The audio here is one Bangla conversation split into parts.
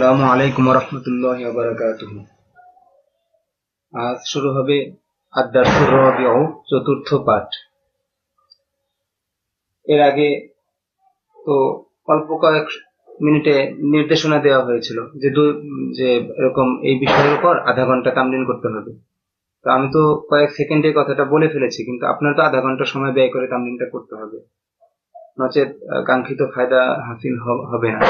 আসসালামু আলাইকুম রহমতুল্লাহ বারাকাতুহ। আজ শুরু হবে চতুর্থ পাঠ। এর আগে তো অল্প কয়েক মিনিটে নির্দেশনা দেওয়া হয়েছিল যে দু যে এরকম এই বিষয়ের উপর আধা ঘণ্টা তামলিন করতে হবে। তো আমি তো কয়েক সেকেন্ডে কথাটা বলে ফেলেছি, কিন্তু আপনার তো আধা ঘণ্টা সময় ব্যয় করে তামলিনটা করতে হবে। নচেত কাঙ্ক্ষিত ফায়দা হাসিল হবে না।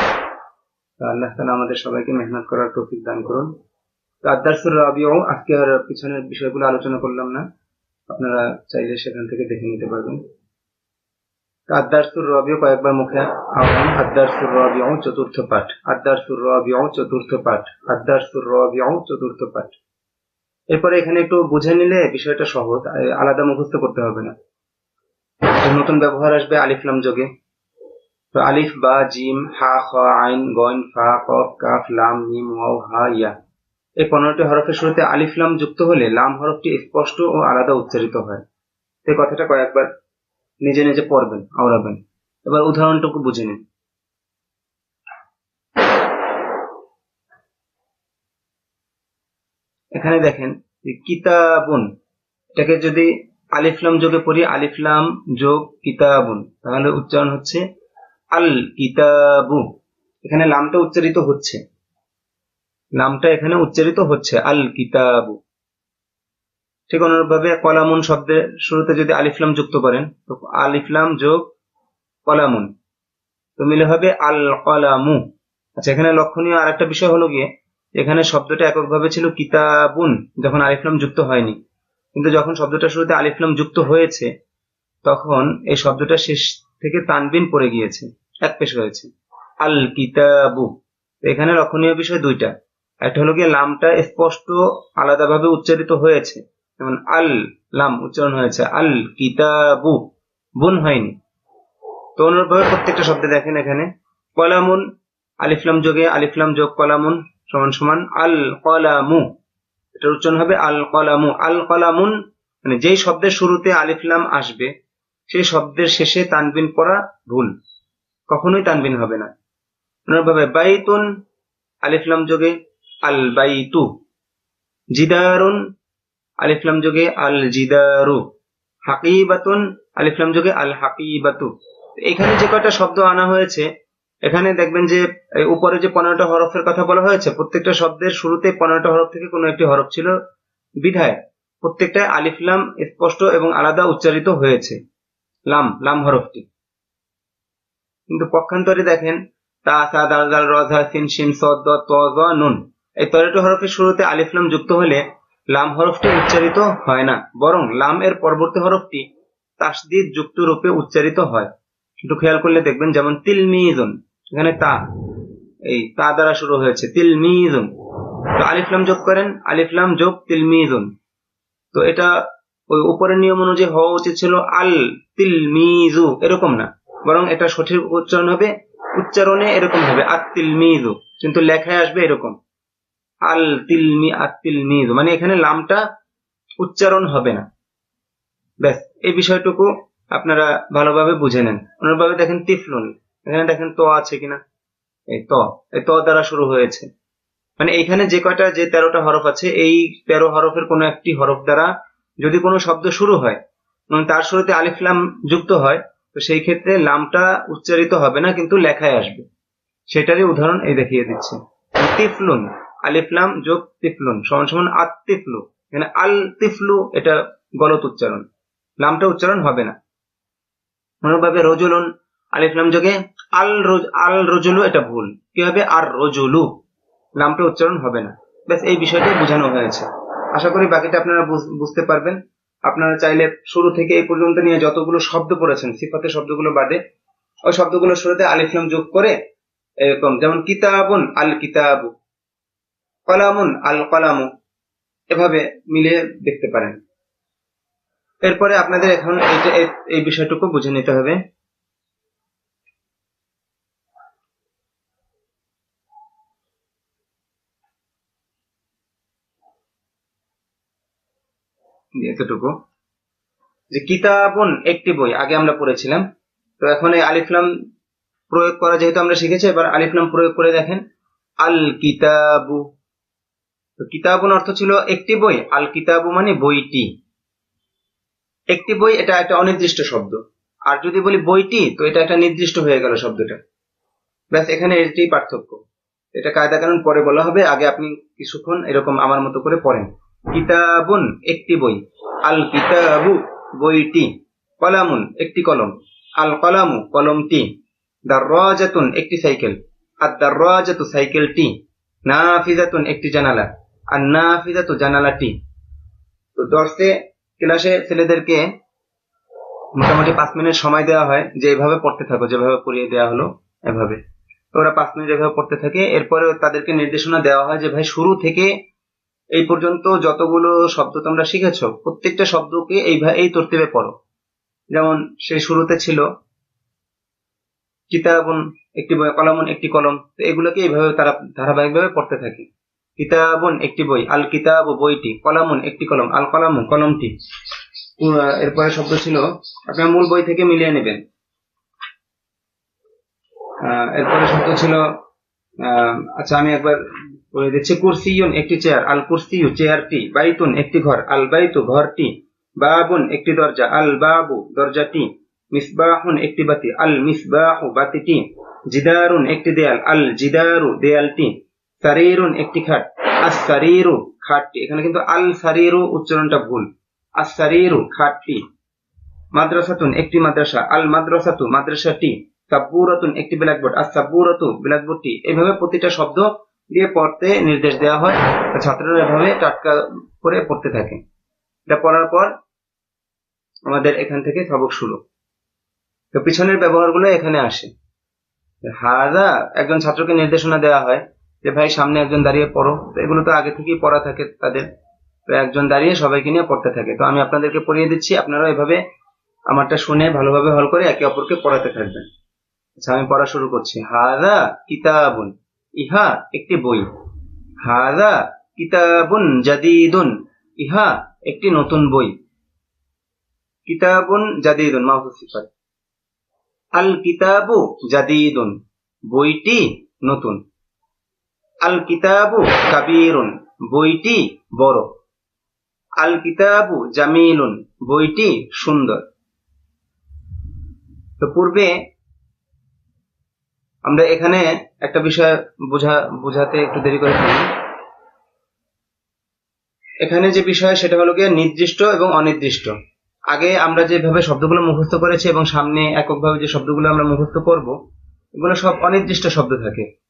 তো আল্লাহ তালা আমাদের সবাইকে মেহনত করার তৌফিক দান করুন। তো আদার্সুর রাবিও আজকে আর পিছনের বিষয়গুলো আলোচনা করলাম না। আপনারা চাইলে সেখান থেকে দেখে নিতে পারবেন। তো আদার্সুর রবিও কয়েকবার মুখে আহ্বান আদার্সুর রবিও চতুর্থ পাঠ। আদার্সুর রবিও চতুর্থ পাঠ। আদার্সুর রবিও চতুর্থ পাঠ। এরপরে এখানে একটু বুঝে নিলে বিষয়টা সহজ আলাদা মুখস্থ করতে হবে না। নতুন ব্যবহার আসবে আলিফলাম যোগে। তো আলিফ বা জিম হা খ আইন গইন ফা কফ কাফ লাম মিম ওয়াও হা ইয়া এই পনেরোটি হরফের শুরুতে আলিফ, লাম যুক্ত হলে লাম হরফটি স্পষ্ট ও আলাদা উচ্চারিত হয়। এই কথাটা কয়েকবার নিজে নিজে পড়বেন, আওড়াবেন। এবার উদাহরণটুকু বুঝে নিন। এখানে দেখেন কিতাবুন, এটাকে যদি আলিফলাম যোগে পড়ি আলিফলাম যোগ কিতাবুন, তাহলে উচ্চারণ হচ্ছে আল কিতাবু এখানে লামটা উচ্চারিত হচ্ছে। নামটা এখানে উচ্চারিত হচ্ছে আল কিতাবু ঠিক অনুরূপভাবে কলামুন শব্দের শুরুতে যদি আলিফলাম যুক্ত করেন, তো আলিফলাম যোগ কলামুন। তো মিলে হবে আল কলামু আচ্ছা এখানে লক্ষণীয় আরেকটা বিষয় হলো গিয়ে, এখানে শব্দটা এককভাবে ছিল কিতাবুন, যখন আলিফলাম যুক্ত হয়নি। কিন্তু যখন শব্দটা শুরুতে আলিফলাম যুক্ত হয়েছে, তখন এই শব্দটা শেষ থেকে তানবিন পড়ে গিয়েছে। এক পেশ হয়েছে আল কিতাবু। এখানে লক্ষণীয় বিষয় দুইটা। একটা হলো গিয়ে লামটা স্পষ্ট আলাদাভাবে উচ্চারিত হয়েছে। যেমন আল লাম উচ্চারণ হয়েছে। আল কিতাবু। বুন হয়নি। তো অনুরূপভাবে প্রত্যেকটা শব্দে দেখেন এখানে। কলামুন আলিফলাম যোগে আলিফলাম যোগ কলামুন সমান সমান। আল কলামু। এটার উচ্চারণ হবে আল কলামু। আল কলামুন মানে যেই শব্দের শুরুতে আলিফলাম আসবে, সেই শব্দের শেষে তানবিন পড়া ভুল। কখনোই তানবিন হবে না। অনুরূপভাবে বাইতুন আলিফলাম যোগে আল বাইতু জিদারুন আলিফলাম যোগে আল জিদারু হাকিবাতুন আলিফলাম যোগে আল হাকিবাতু এখানে যে কয়টা শব্দ আনা হয়েছে, এখানে দেখবেন যে উপরে যে পনেরোটা হরফের কথা বলা হয়েছে, প্রত্যেকটা শব্দের শুরুতে পনেরোটা হরফ থেকে কোনো একটি হরফ ছিল বিধায়। প্রত্যেকটা আলিফলাম স্পষ্ট এবং আলাদা উচ্চারিত হয়েছে। লাম লাম হরফটি। কিন্তু পক্ষান্তরে দেখেন, তা দাল দাল র ধা সিন শিন স দ নুন। এই তরেটো হরফের শুরুতে আলিফলাম যুক্ত হলে লাম হরফটি উচ্চারিত হয় না, বরং লাম এর পরবর্তী হরফটি তাসদিদ যুক্ত রূপে উচ্চারিত হয়। একটু খেয়াল করলে দেখবেন যেমন তিলমিজুন, এখানে তা, এই তা দ্বারা শুরু হয়েছে, তিলমিজুন। তো আলিফলাম যোগ করেন আলিফলাম যোগ তিলমিজুন। তো এটা ওই উপরের নিয়ম অনুযায়ী হওয়া উচিত ছিল আল তিলমিজু, এরকম না। বরং এটা সঠিক উচ্চারণ হবে, উচ্চারণে এরকম হবে আত তিলমিজু কিন্তু লেখায় আসবে এরকম। আল তিলমি আত তিলমিজু মানে এখানে লামটা উচ্চারণ হবে না। ব্যাস, এই বিষয়টুকু আপনারা ভালোভাবে বুঝে নেন। অনুরূপভাবে দেখেন তিফলুন। এখানে দেখেন ত আছে কিনা? এই ত। এই ত দ্বারা শুরু হয়েছে। মানে এখানে যে কয়টা, যে তেরোটা হরফ আছে, এই তেরো হরফের কোনো একটি হরফ দ্বারা যদি কোনো শব্দ শুরু হয় তার শুরুতে আলিফলাম যুক্ত হয় তো সেই ক্ষেত্রে লামটা উচ্চারিত হবে না, কিন্তু লেখায় আসবে। সেটারই উদাহরণ এই দেখিয়ে দিচ্ছে। তিফলুন আলিফলাম যোগ তিফলুন, সমান সমান আত্তিফলু। এখানে আল তিফলু এটা গলত উচ্চারণ। লামটা উচ্চারণ হবে না। অনুরূপভাবে রজুলুন আলিফলাম যোগে আল রোজ, আল রজুলু, এটা ভুল। কি হবে? আর রজুলু। নামটা উচ্চারণ হবে না। ব্যাস, এই বিষয়টাই বোঝানো হয়েছে। আশা করি বাকিটা আপনারা বুঝ- বুঝতে পারবেন। আপনারা চাইলে শুরু থেকে এই পর্যন্ত নিয়ে যতগুলো শব্দ পড়েছেন, সিফাতের শব্দগুলো বাদে, ওই শব্দগুলোর শুরুতে আলিফলাম যোগ করে এরকম, যেমন কিতাবুন আল কিতাবু, কলামুন আল কলামু, এভাবে মিলিয়ে দেখতে পারেন। এরপরে আপনাদের এখন এই বিষয়টুকু বুঝে নিতে হবে। এতটুকু। যে কিতাবুন একটি বই, আগে আমরা পড়েছিলাম। তো এখন এই আলিফলাম প্রয়োগ করা যেহেতু আমরা শিখেছি, এবার আলিফলাম প্রয়োগ করে দেখেন। আল কিতাবু। তো কিতাবুন অর্থ ছিল একটি বই, আল কিতাবু মানে বইটি। একটি বই এটা একটা অনির্দিষ্ট শব্দ। আর যদি বলি বইটি, তো এটা একটা নির্দিষ্ট হয়ে গেল শব্দটা। ব্যাস, এখানে এটি পার্থক্য। এটা কায়দা কারণ পরে বলা হবে, আগে আপনি কিছুক্ষণ এরকম আমার মতো করে পড়েন। কিতাবুন, একটি বই। আল কিতাবু বইটি। কলামুন, একটি কলম। আল কলামু কলমটি। দার্রাজাতুন, একটি সাইকেল। আর দার্রাজাতু সাইকেলটি। নাফিজাতুন, একটি জানালা। আর নাফিজাতু জানালাটি। তো দর্শে, ক্লাসে ছেলেদেরকে মোটামুটি পাঁচ মিনিট সময় দেওয়া হয় যে এভাবে পড়তে থাকো, যেভাবে পড়িয়ে দেওয়া হলো, এভাবে। ওরা পাঁচ মিনিট এভাবে পড়তে থাকে এরপরে তাদেরকে নির্দেশনা দেওয়া হয় যে, ভাই, শুরু থেকে এই পর্যন্ত যতগুলো শব্দ তোমরা শিখেছ, প্রত্যেকটা শব্দকে এই এই তরতিবে পড়ো। যেমন সেই শুরুতে ছিল, কিতাবন একটি বই, কলমন একটি কলম, তো এগুলোকে এইভাবে তারা ধারাবাহিকভাবে পড়তে থাকে। কিতাবন একটি বই, আল কিতাব বইটি, কলামুন একটি কলম, আল কলাম কলমটি। এরপরে শব্দ ছিল, আপনার মূল বই থেকে মিলিয়ে নেবেন। এরপরে শব্দ ছিল আচ্ছা আমি একবার বলে দিচ্ছি একটি চেয়ার আল কুরসিয়ু চেয়ারটি, বাইতুন একটি ঘর আল বাইতু ঘরটি, বাবুন একটি দরজা আল বাবু দরজাটি, মিসবাহুন একটি বাতি আল মিসবাহু বাতিটি, জিদারুন একটি দেয়াল আল জিদারু দেয়ালটি, সারিরুন একটি খাট আস সারিরু খাটটি। এখানে কিন্তু আল সারিরু উচ্চারণটা ভুল। আস সারিরু খাটটি। মাদ্রাসাতুন একটি মাদ্রাসা আল মাদ্রাসাতু মাদ্রাসাটি, সাব্বুরাতুন একটি ব্ল্যাকবোর্ড আর সাব্বুরাতু ব্ল্যাকবোর্ডটি। এইভাবে প্রতিটা শব্দ দিয়ে পড়তে নির্দেশ দেওয়া হয়। ছাত্ররা এভাবে টাটকা করে পড়তে থাকে। এটা পড়ার পর আমাদের এখান থেকে সবক শুরু। তো পিছনের ব্যবহারগুলো এখানে আসে। হাজা, একজন ছাত্রকে নির্দেশনা দেওয়া হয় যে, ভাই, সামনে একজন দাঁড়িয়ে পড়ো। তো এগুলো তো আগে থেকেই পড়া থাকে তাদের। তো একজন দাঁড়িয়ে সবাইকে নিয়ে পড়তে থাকে। তো আমি আপনাদেরকে পড়িয়ে দিচ্ছি। আপনারা এভাবে আমারটা শুনে ভালোভাবে হল করে একে অপরকে পড়াতে থাকবেন। আচ্ছা আমি পড়া শুরু করছি। হাজা কিতাবুন। ইহা একটি বই। হাজা কিতাবুন জাদিদুন, ইহা একটি নতুন বই। কিতাবুন জাদিদুন মাহফুজ সিফাত। আল কিতাবু জাদিদুন, বইটি নতুন। আল কিতাবু কাবিরুন, বইটি বড়। আল কিতাবু জামিলুন, বইটি সুন্দর। তো পূর্বে আমরা এখানে একটা বিষয় বোঝা, বোঝাতে একটু দেরি করে ফেলি এখানে যে বিষয়, সেটা হলো গিয়ে নির্দিষ্ট এবং অনির্দিষ্ট। আগে আমরা যেভাবে শব্দগুলো মুখস্থ করেছি এবং সামনে এককভাবে যে শব্দগুলো আমরা মুখস্থ করব, এগুলো সব অনির্দিষ্ট শব্দ থাকে।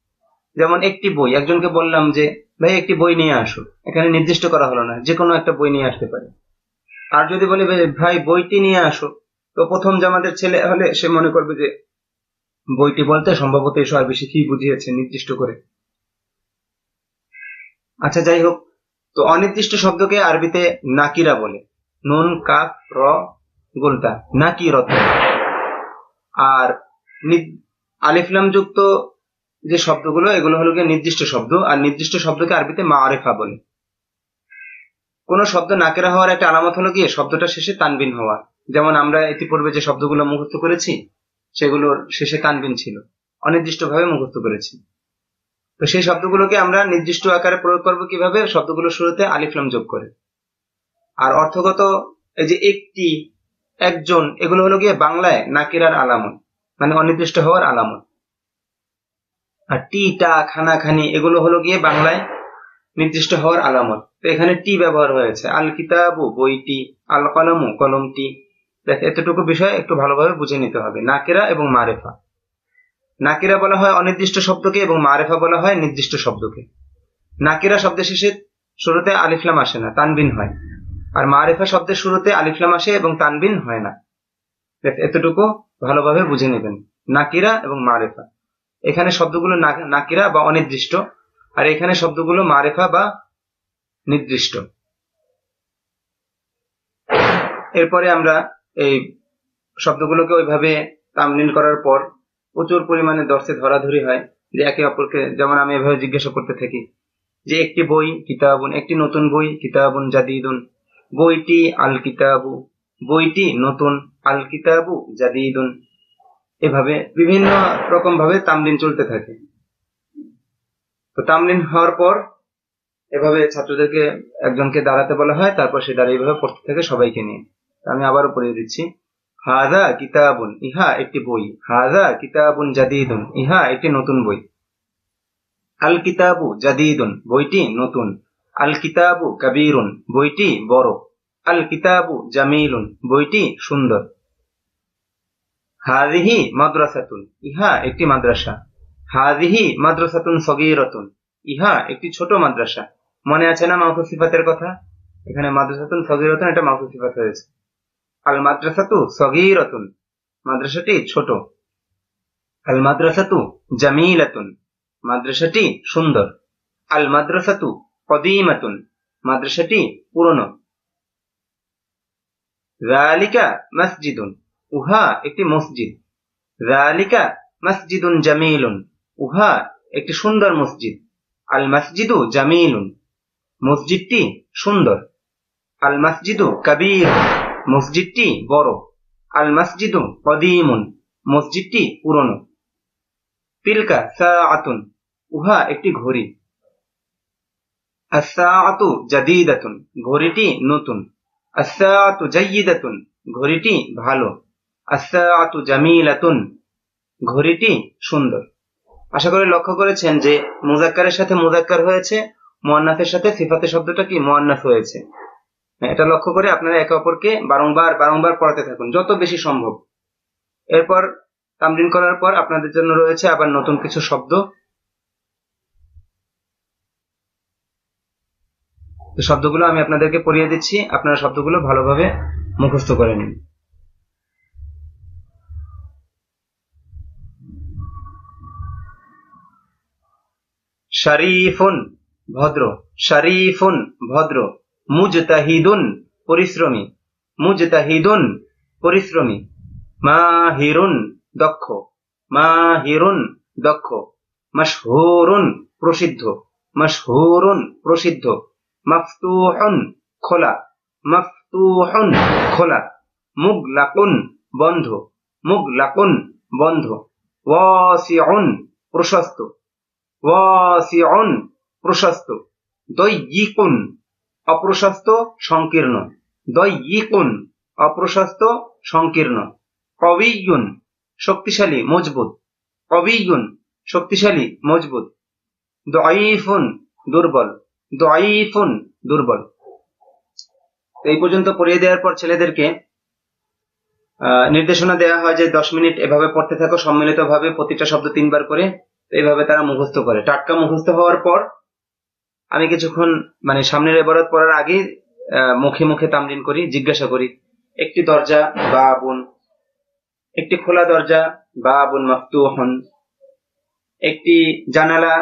যেমন একটি বই, একজনকে বললাম যে, ভাই, একটি বই নিয়ে আসো। এখানে নির্দিষ্ট করা হলো না যে কোনো একটা বই নিয়ে আসতে পারে। আর যদি বলি, ভাই, বইটি নিয়ে আসো। তো প্রথম যে আমাদের ছেলে হলে, সে মনে করবে যে বইটি বলতে সম্ভবত এসব আর বেশি কি বুঝিয়েছে নির্দিষ্ট করে। আচ্ছা যাই হোক, তো অনির্দিষ্ট শব্দকে আরবিতে নাকিরা বলে। নুন কাফ র, গুলতা, নাকিরত। আর আলিফলাম যুক্ত যে শব্দগুলো, এগুলো হলো গিয়ে নির্দিষ্ট শব্দ, আর নির্দিষ্ট শব্দকে আরবিতে মা আরেফা বলে। কোন শব্দ নাকেরা হওয়ার একটা আলামত হলো গিয়ে শব্দটা শেষে তানবিন হওয়া। যেমন আমরা ইতিপূর্বে যে শব্দগুলো মুখস্থ করেছি সেগুলোর শেষে তানবিন ছিল। অনির্দিষ্টভাবে মুখস্থ করেছি। তো সেই শব্দগুলোকে আমরা নির্দিষ্ট আকারে প্রয়োগ করব কীভাবে? শব্দগুলো শুরুতে আলিফলাম যোগ করে। আর অর্থগত এই যে একটি, একজন, এগুলো হলো গিয়ে বাংলায় নাকিরার আলামত মানে অনির্দিষ্ট হওয়ার আলামত। আর টি, টা, খানা, খানি, এগুলো হলো গিয়ে বাংলায় নির্দিষ্ট হওয়ার আলামত। তো এখানে টি ব্যবহার হয়েছে। আল কিতাবু, বইটি, আল কলমু, কলমটি দেখ, এতটুকু বিষয় একটু ভালোভাবে বুঝে নিতে হবে। নাকেরা এবং মারেফা। নাকিরা বলা হয় অনির্দিষ্ট শব্দকে এবং মারেফা বলা হয় নির্দিষ্ট শব্দকে। নাকিরা শব্দের শেষে শুরুতে আলিফলাম আসে না, তানবিন হয়। আর মারেফা শব্দের শুরুতে আলিফলাম আসে এবং তানবিন হয় না। এতটুকু ভালোভাবে বুঝে নেবেন। নাকিরা এবং মারেফা। এখানে শব্দগুলো নাকিরা বা অনির্দিষ্ট, আর এখানে শব্দগুলো মারেফা বা নির্দিষ্ট। এরপরে আমরা এই শব্দগুলোকে ওইভাবে তামলিন করার পর প্রচুর পরিমাণে দর্শে ধরাধরি হয় যে একে অপরকে, যেমন আমি এভাবে জিজ্ঞাসা করতে থাকি, যে একটি বই কিতাবুন, একটি নতুন বই কিতাবুন জাদিদুন, বইটি আল কিতাবু বইটি নতুন আল কিতাবু জাদিদুন। এভাবে বিভিন্ন রকম ভাবে তামলিন চলতে থাকে। তো তামলিন হওয়ার পর এভাবে ছাত্রদেরকে একজনকে দাঁড়াতে বলা হয়, তারপর সে দাঁড়িয়ে এভাবে পড়তে থাকে সবাইকে নিয়ে। আমি আবারও পড়িয়ে দিচ্ছি। হাজা কিতাবুন, ইহা একটি বই। হাজা কিতাবুন জাদিদুন, ইহা একটি নতুন বই। আল কিতাবু জাদিদুন, বইটি নতুন। আল কিতাবু কাবীরুন, বইটি বড়। আল কিতাবু জামিলুন, বইটি সুন্দর। হাদিহি মাদ্রাসাতুন, ইহা একটি মাদ্রাসা। হাদিহি মাদ্রাসাতুন সগীরাতুন, ইহা একটি ছোট মাদ্রাসা। মনে আছে না মাউসুফ সিফাতের কথা? এখানে মাদ্রাসাতুন সগীরাতুন এটা মাউসুফ সিফাত হয়েছে। আল মাদ্রাসাতু সগীরাতুন। মাদ্রাসাটি ছোট। আল মাদ্রাসাতু জামিলাতুন। মাদ্রাসাটি সুন্দর। আল মাদ্রাসাতু কদিমাতুন। মাদ্রাসাটি পুরনো। রালিকা মসজিদুন। উহা একটি মসজিদ। রালিকা মসজিদুন জামিলুন। উহা একটি সুন্দর মসজিদ। আল মসজিদু জামিলুন। মসজিদটি সুন্দর। আল মসজিদু কবির। মসজিদটি বড়। আল মসজিদু কদিমুন। মসজিদটি পুরনো। তিলকা সাআতুন। উহা একটি ঘড়ি। আসাআতু জাদিদাতুন। ঘড়িটি নতুন। আসাআতু জাইয়িদাতুন। ঘড়িটি ভালো। আসাআতু জামিলাতুন। ঘড়িটি সুন্দর। আশা করি লক্ষ্য করেছেন যে মুজাক্কারের সাথে মুজাক্কার হয়েছে মোয়ান্নাসের সাথে সিফাতে শব্দটা কি মোয়ান্নাস হয়েছে। হ্যাঁ, এটা লক্ষ্য করে আপনারা একে অপরকে বারংবার বারংবার পড়াতে থাকুন, যত বেশি সম্ভব। এরপর তামরিন করার পর আপনাদের জন্য রয়েছে আবার নতুন কিছু শব্দ। শব্দগুলো আমি আপনাদেরকে পড়িয়ে দিচ্ছি, আপনারা শব্দগুলো ভালোভাবে মুখস্থ করে নিন। শরীফুন ভদ্র শরীফুন ভদ্র। মুজতাহিদুন, পরিশ্রমী। মুজতাহিদুন, পরিশ্রমী। মাহিরুন, দক্ষ। মাহিরুন, দক্ষ। মশহুরুন, প্রসিদ্ধ। মশহুরুন, প্রসিদ্ধ। মফতুহুন, খোলা। মফতুহুন, খোলা। মুগলাকুন, বন্ধ। মুগলাকুন, বন্ধ। ওয়াসিউন, প্রশস্ত। ওয়াসিউন, প্রশস্ত। দৈয়িকুন অপ্রশস্ত সংকীর্ণ। দৈয়িকুন, অপ্রশস্ত সংকীর্ণ। কবিয়ুন, শক্তিশালী, মজবুত। কবিয়ুন, শক্তিশালী, মজবুত। দয়ীফুন, দুর্বল। দয়ীফুন, দুর্বল। এই পর্যন্ত পড়িয়ে দেওয়ার পর ছেলেদেরকে নির্দেশনা দেওয়া হয় যে দশ মিনিট এভাবে পড়তে থাকো, সম্মিলিতভাবে প্রতিটা শব্দ তিনবার করে, এইভাবে তারা মুখস্থ করে। টাটকা মুখস্থ হওয়ার পর আমি কিছুক্ষণ মানে সামনের এবারত পড়ার আগে মুখে মুখে তামলিন করি, জিজ্ঞাসা করি, একটি দরজা বা আবুন একটি খোলা দরজা বা আবুন মাফতুহন। একটি জানালা,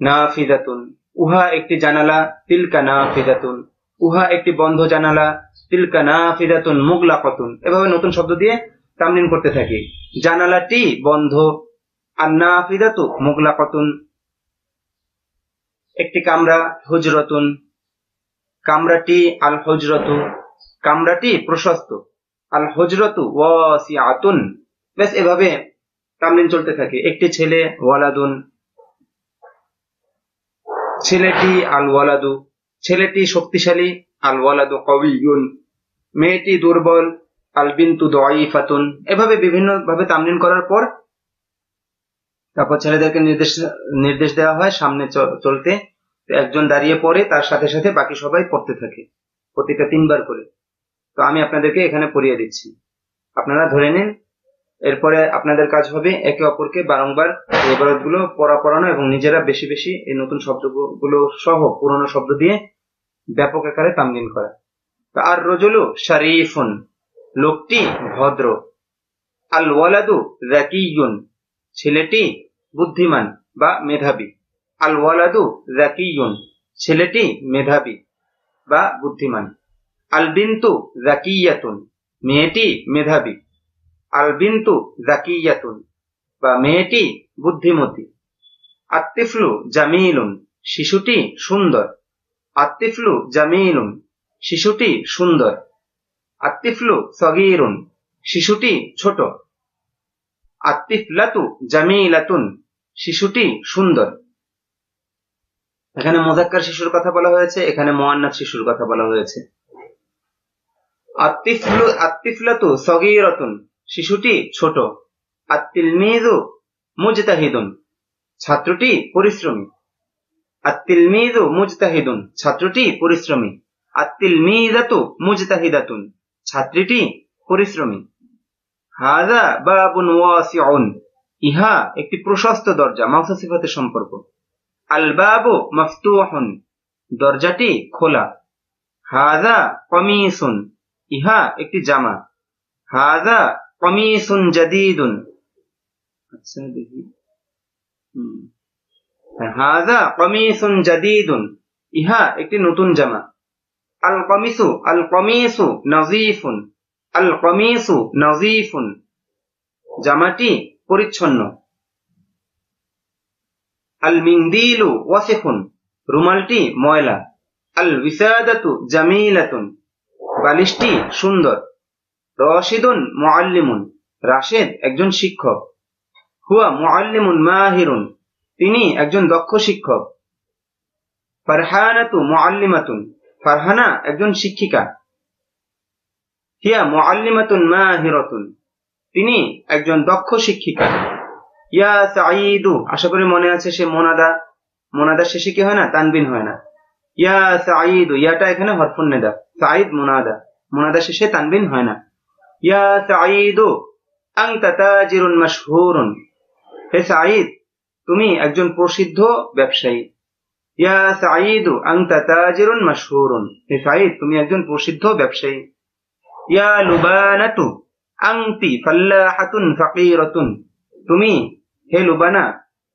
নাফিজাতুন। উহা একটি জানালা, তিলকা নাফিজাতুন। উহা একটি বন্ধ জানালা, তিলকা না ফিদাতুন মুগলা কতুন এভাবে নতুন শব্দ দিয়ে তামলিন করতে থাকি। জানালাটি বন্ধ, আর না ফিদাতু মুগলা মুগলাকাতুন। একটি কামরা, হুজরতুন। কামরাটি আল হুজরতু কামরাটি প্রশস্ত। আল হুজরতু ওয়াসিআতুন। বেশ এভাবে তামলিন চলতে থাকে। একটি ছেলে, ওয়ালাদুন। ছেলেটি আল ওয়ালাদু ছেলেটি শক্তিশালী আল ওয়ালাদু কবিয়ুন মেয়েটি দুর্বল আল বিন্তু দয়ীফাতুন এভাবে বিভিন্ন ভাবে তামলিন করার পর তারপর ছেলেদেরকে নির্দেশ নির্দেশ দেওয়া হয় সামনে চলতে। একজন দাঁড়িয়ে পড়ে, তার সাথে সাথে বাকি সবাই পড়তে থাকে। প্রতিটা তিনবার করে। তো আমি আপনাদেরকে এখানে পড়িয়ে দিচ্ছি। আপনারা ধরে নিন, এরপরে আপনাদের কাজ হবে একে অপরকে বারংবার এই গুলো পড়া, পড়ানো এবং নিজেরা বেশি বেশি এই নতুন শব্দগুলো সহ পুরনো শব্দ দিয়ে ব্যাপক আকারে তামলিন করা। আর রজুলু শরীফুন, লোকটি ভদ্র। আল ওয়ালাদু জাকিয়ুন ছেলেটি বুদ্ধিমান বা মেধাবী। আল ওয়ালাদু জাকিয়ুন ছেলেটি মেধাবী বা বুদ্ধিমান। আল বিন্তু জাকিয়াতুন মেয়েটি মেধাবী। আল বিন্তু জাকিয়াতুন বা মেয়েটি বুদ্ধিমতী। আত্তিফলু জামিলুন, শিশুটি সুন্দর। আত্তিফলু জামিলুন, শিশুটি সুন্দর। আত্তিফলু সগীরুন, শিশুটি ছোট। আত্তিফলাতু জামিলাতুন, শিশুটি সুন্দর। এখানে মোজাক্কার শিশুর কথা বলা হয়েছে, এখানে মোয়ান্নাথ শিশুর কথা বলা হয়েছে। আত্তিফলু আত্তিফলাতু সগীরাতুন, শিশুটি ছোট। আত্তিলমিজু মুজতাহিদুন, ছাত্রটি পরিশ্রমী। আত্তিলমিজু মুজতাহিদুন, ছাত্রটি পরিশ্রমী। আত্তিলমিজাতু মুজতাহিদাতুন, ছাত্রীটি পরিশ্রমী। হাজা বাবুন ওয়াসিউন। ইহা একটি প্রশস্ত দরজা মাউসা সিফাতের সম্পর্ক। আল বাবু মফতুহুন, দরজাটি খোলা। হাজা কমিসুন, ইহা একটি জামা। হাজা কমিসুন জাদিদুন। আচ্ছা দেখি। হুম। হাজা কমিসুন জাদিদুন, ইহা একটি নতুন জামা। আল কমিসু আল কমিসু নজিফুন আল কমিসু নজিফুন জামাটি পরিচ্ছন্ন। আল মিন্দিলু ওয়াসিফুন। রুমালটি ময়লা। আল বিসাদাতু জামিলাতুন বালিশটি সুন্দর। রশিদুন মুআল্লিমুন। রাশেদ একজন শিক্ষক। হুয়া মুআল্লিমুন মাহিরুন। তিনি একজন দক্ষ শিক্ষক। ফারহানাতু মুআল্লিমাতুন। ফারহানা একজন শিক্ষিকা। হিয়া মুআল্লিমাতুন মাহিরাতুন। তিনি একজন দক্ষ শিক্ষিকা। ইয়া সাঈদু, আশা করি মনে আছে সে মোনাদা। মোনাদা শেষে কি হয় না? তানবিন হয় না। ইয়া সাঈদু, ইয়াটা এখানে হরফুন নেদা। সাঈদ মোনাদা। মোনাদা শেষে তানবিন হয় না। ইয়া সাঈদু আনতা তাজিরুন মাশহুরুন। হে সাঈদ, তুমি একজন প্রসিদ্ধ ব্যবসায়ী। ইয়া সাঈদু আনতা তাজিরুন মাশহুরুন। হে সাঈদ, তুমি একজন প্রসিদ্ধ ব্যবসায়ী। ইয়া লুবানাতু আংতি ফাল্লাহাতুন ফাকিরাতুন তুমি, হে লুবানা,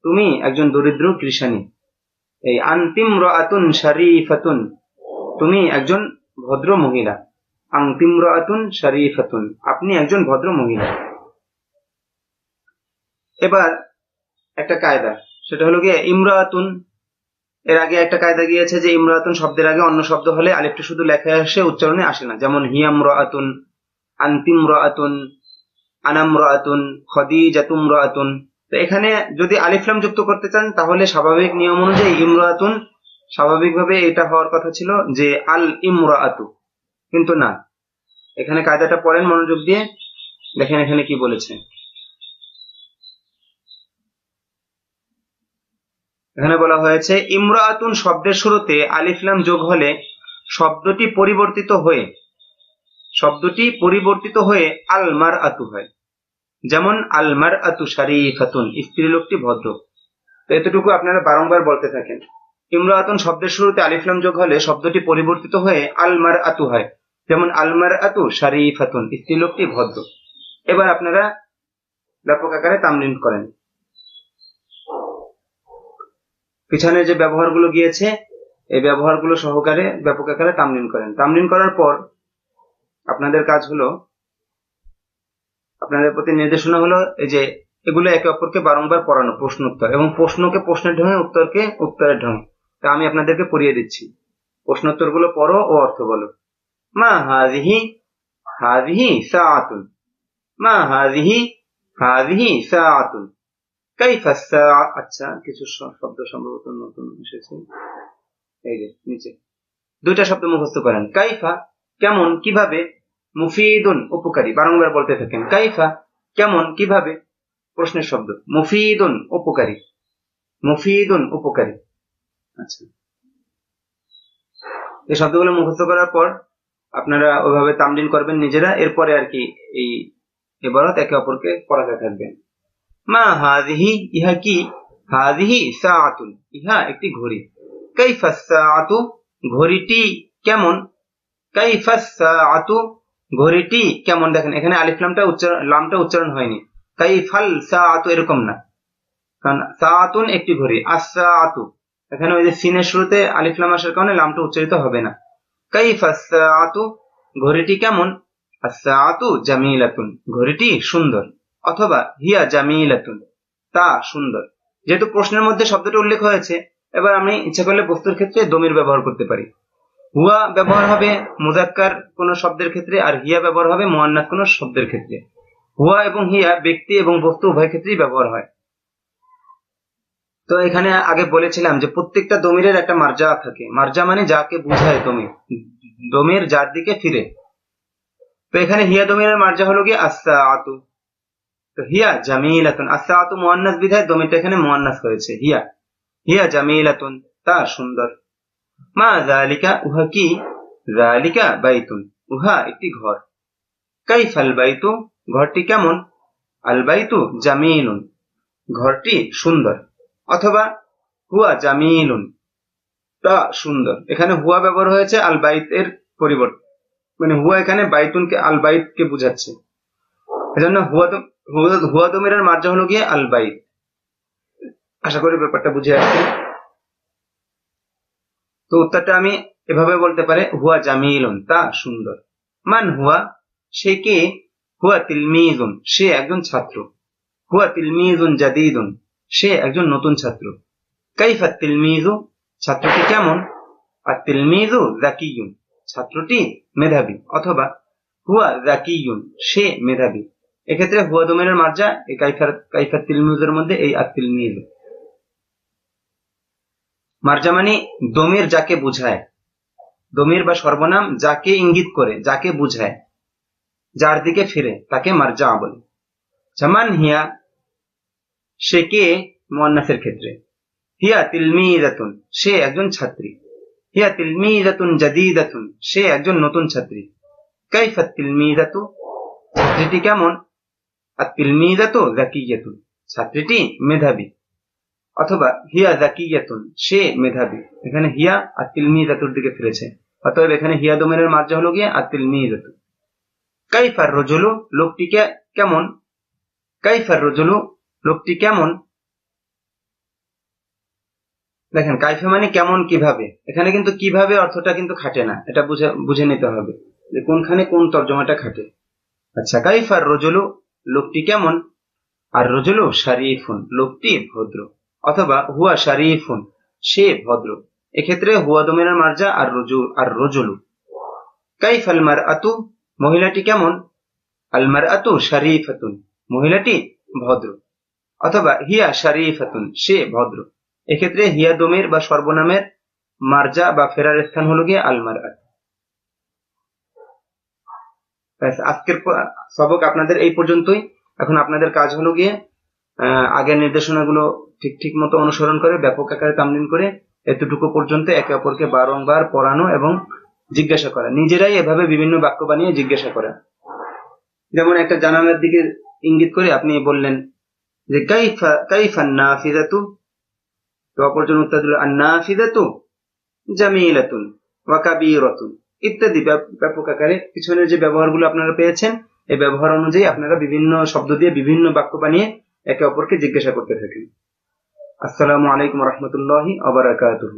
তুমি একজন দরিদ্র কৃষানি। এই আন্তিম রাতুন শরীফাতুন, তুমি একজন ভদ্র মহিলা। আন্তিম রাতুন শরীফাতুন, আপনি একজন ভদ্র মহিলা। এবার একটা কায়দা, সেটা হলো গিয়ে, ইমরাতুন এর আগে একটা কায়দা গিয়েছে যে ইমরাতুন শব্দের আগে অন্য শব্দ হলে আলিফটা শুধু লেখায় আসে, উচ্চারণে আসে না। যেমন হিয়াম রাতুন আন্তিম রাতুন আনাম রাতুন খদিজাতুম রাতুন তো এখানে যদি আলিফলাম যুক্ত করতে চান, তাহলে স্বাভাবিক নিয়ম অনুযায়ী ইমরাতুন স্বাভাবিকভাবে এটা হওয়ার কথা ছিল যে আল ইমরাতু। কিন্তু না। এখানে কায়দাটা পড়েন মনোযোগ দিয়ে, দেখেন এখানে কি বলেছে। এখানে বলা হয়েছে, ইমরাতুন শব্দের শুরুতে আলিফলাম যোগ হলে শব্দটি পরিবর্তিত হয়ে, শব্দটি পরিবর্তিত হয়ে আলমার আতু হয়। যেমন আলমার আতু শারিফাতুন স্ত্রীলোকটি ভদ্র। তো এতটুকু আপনারা বারংবার বলতে থাকেন। ইমরাতুন শব্দের শুরুতে আলিফলাম যোগ হলে শব্দটি পরিবর্তিত হয়ে আলমার আতু হয়। যেমন আলমার আতু সারি শারিফাতুন স্ত্রীলোকটি ভদ্র। এবার আপনারা ব্যাপক আকারে তামলিন করেন। পিছনে যে ব্যবহারগুলো গিয়েছে, এই ব্যবহারগুলো সহকারে ব্যাপক আকারে তামলিন করেন। তামলিন করার পর আপনাদের কাজ হলো, আপনাদের প্রতি নির্দেশনা হলো এই যে এগুলো একে অপরকে বারংবার পড়ানো প্রশ্ন উত্তর এবং প্রশ্নকে প্রশ্নের ঢঙে, উত্তরকে উত্তরের ঢঙে। তা আমি আপনাদেরকে পড়িয়ে দিচ্ছি। প্রশ্নোত্তরগুলো পড়ো ও অর্থ বলো। মা হাজিহি হাজিহি সাআতুন। মা হাজিহি হাজিহি সাআতুন। কাইফা সাআ আচ্ছা কিছু শব্দ সম্ভবত নতুন এসেছে এই যে নিচে দুইটা শব্দ মুখস্থ করেন কাইফা কেমন কীভাবে মুফিদুন উপকারী বারংবার বলতে থাকেন কাইফা কেমন কীভাবে প্রশ্নের শব্দ মুফিদুন উপকারী মুফিদুন উপকারী আচ্ছা এই শব্দগুলো মুখস্থ করার পর আপনারা ওইভাবে তামলিন করবেন নিজেরা এরপরে আর কি এই এবারত একে অপরকে পড়াতে থাকবেন মা হাজিহি ইহা কি? হাজিহি সাআতুন, ইহা একটি ঘড়ি। কাইফা সাআতু, ঘড়িটি কেমন? কাইফা সাআতু, ঘড়িটি কেমন? দেখেন, এখানে আলিফলামটা উচ্চারণ, লামটা উচ্চারণ হয়নি। কাইফাল সাআতু এরকম না। কারণ সাআতুন একটি ঘড়ি আসাআতু এখানে ওই যে সিনের শুরুতে আলিফলাম আসার কারণে লামটা উচ্চারিত হবে না। কাইফা সাআতু, ঘড়িটি কেমন? আসাআতু জামিলাতুন, ঘড়িটি সুন্দর। অথবা হিয়া জামিলাতুন, তা সুন্দর। যেহেতু প্রশ্নের মধ্যে শব্দটা উল্লেখ হয়েছে, এবার আমি ইচ্ছা করলে বস্তুর ক্ষেত্রে দমির ব্যবহার করতে পারি। হুয়া ব্যবহার হবে মুজাক্কার কোন শব্দের ক্ষেত্রে আর হিয়া ব্যবহার হবে মোয়ান্নাস কোন শব্দের ক্ষেত্রে। হুয়া এবং হিয়া ব্যক্তি এবং বস্তু উভয় ক্ষেত্রেই ব্যবহার হয়। তো এখানে আগে বলেছিলাম যে প্রত্যেকটা দমিরের একটা মার্জা থাকে। মার্জা মানে যাকে বুঝায় দমির দমির যার দিকে ফিরে। তো এখানে হিয়া দমিরের মার্জা হলো গিয়ে আস্তা আতু তো হিয়া জামিলাতুন আস্তা মোয়ান্নাস বিধায় দমিরটা এখানে মোয়ান্নাস হয়েছে, হিয়া। হিয়া জামিলাতুন, তা সুন্দর। মা জালিকা উহা কি? জালিকা বাইতুন, উহা একটি ঘর। কাইফাল বাইতু, ঘরটি কেমন? আল বাইতু জামিলুন, ঘরটি সুন্দর। অথবা হুয়া জামিলুন, তা সুন্দর। এখানে হুয়া ব্যবহার হয়েছে আল বাইতের পরিবর্তে। মানে হুয়া এখানে বাইতুনকে, আল বাইতকে বুঝাচ্ছে। এজন্য হুয়া তো হুয়া- দমিরের মার্জা হলো গিয়ে আল বাইত আশা করি ব্যাপারটা বুঝে আসছে। তো উত্তরটা আমি এভাবে বলতে পারে, হুয়া জামিলুন, তা সুন্দর। মান হুয়া, সে কে? হুয়া তিলমিজুন সে একজন ছাত্র। হুয়া তিলমিজুন জাদিদুন, সে একজন নতুন ছাত্র। কাইফা তিলমিজু ছাত্রটি কেমন? আর তিলমিজু জাকিয়ুন ছাত্রটি মেধাবী, অথবা হুয়া জাকিয়ুন সে মেধাবী। এক্ষেত্রে হুয়া দোমেনের মার্জা, এই কাইফার কাইফা তিলমিজের মধ্যে এই আর তিলমিজ মার্জা মানে দমির যাকে বুঝায়। দমির বা সর্বনাম যাকে ইঙ্গিত করে, যাকে বুঝায়, যার দিকে ফিরে, তাকে মার্জা বলে। জামান হিয়া, সে কে? মোয়ান্নাসের ক্ষেত্রে। হিয়া তিলমিজাতুন, সে একজন ছাত্রী। হিয়া তিলমিজাতুন জাদিদাতুন, সে একজন নতুন ছাত্রী। কাইফা তিলমিজাতু ছাত্রীটি কেমন? আর তিলমিজাতু জাকিয়াতুন ছাত্রীটি মেধাবী। অথবা হিয়া জাকিয়াতুন সে মেধাবী। এখানে হিয়া আর তিলমিজাতুর দিকে ফিরেছে। অতএব এখানে হিয়া দোমেনের মার্জা হলো গিয়ে আর তিলমিজাতু কাইফার রজুলু লোকটিকে কেমন? কাইফার রজুলু, লোকটি কেমন? দেখেন, কাইফা মানে কেমন কীভাবে? এখানে কিন্তু কীভাবে অর্থটা কিন্তু খাটে না। এটা বুঝে বুঝে নিতে হবে যে কোনখানে কোন তর্জমাটা খাটে। আচ্ছা কাইফার রজুলু লোকটি কেমন? আর রজুলু শারিফুন, লোকটি ভদ্র। অথবা হুয়া শারিফুন, সে ভদ্র। এক্ষেত্রে হুয়া দমিনের মার্জা আর রজু, আর রজুলু। কাইফাল মার আতু মহিলাটি কেমন? আলমার আতু শারিফাতুন, মহিলাটি ভদ্র। অথবা হিয়া শারিফাতুন, সে ভদ্র। এক্ষেত্রে হিয়া দমির বা সর্বনামের মার্জা বা ফেরার স্থান হলো গিয়ে আলমার আত আজকের সবক আপনাদের এই পর্যন্তই। এখন আপনাদের কাজ হলো গিয়ে আগের নির্দেশনাগুলো ঠিক ঠিক মতো অনুসরণ করে, ব্যাপক আকারে তামলিন করে, এতটুকু পর্যন্ত একে অপরকে বারংবার পড়ানো এবং জিজ্ঞাসা করা। নিজেরাই এভাবে বিভিন্ন বাক্য বানিয়ে জিজ্ঞাসা করা। যেমন একটা জানালার দিকে ইঙ্গিত করে আপনি বললেন যে, কাইফা কাইফা তো অপরজন উত্তর দিল আর নাফিদাতু জামিলাতুন ওয়া কাবীরাতুন। ইত্যাদি ব্যাপক আকারে পিছনের যে ব্যবহারগুলো আপনারা পেয়েছেন, এই ব্যবহার অনুযায়ী আপনারা বিভিন্ন শব্দ দিয়ে বিভিন্ন বাক্য বানিয়ে একে অপরকে জিজ্ঞাসা করতে থাকেন। আসসালামু আলাইকুম রহমতুল্লাহি আবরাকাতুহু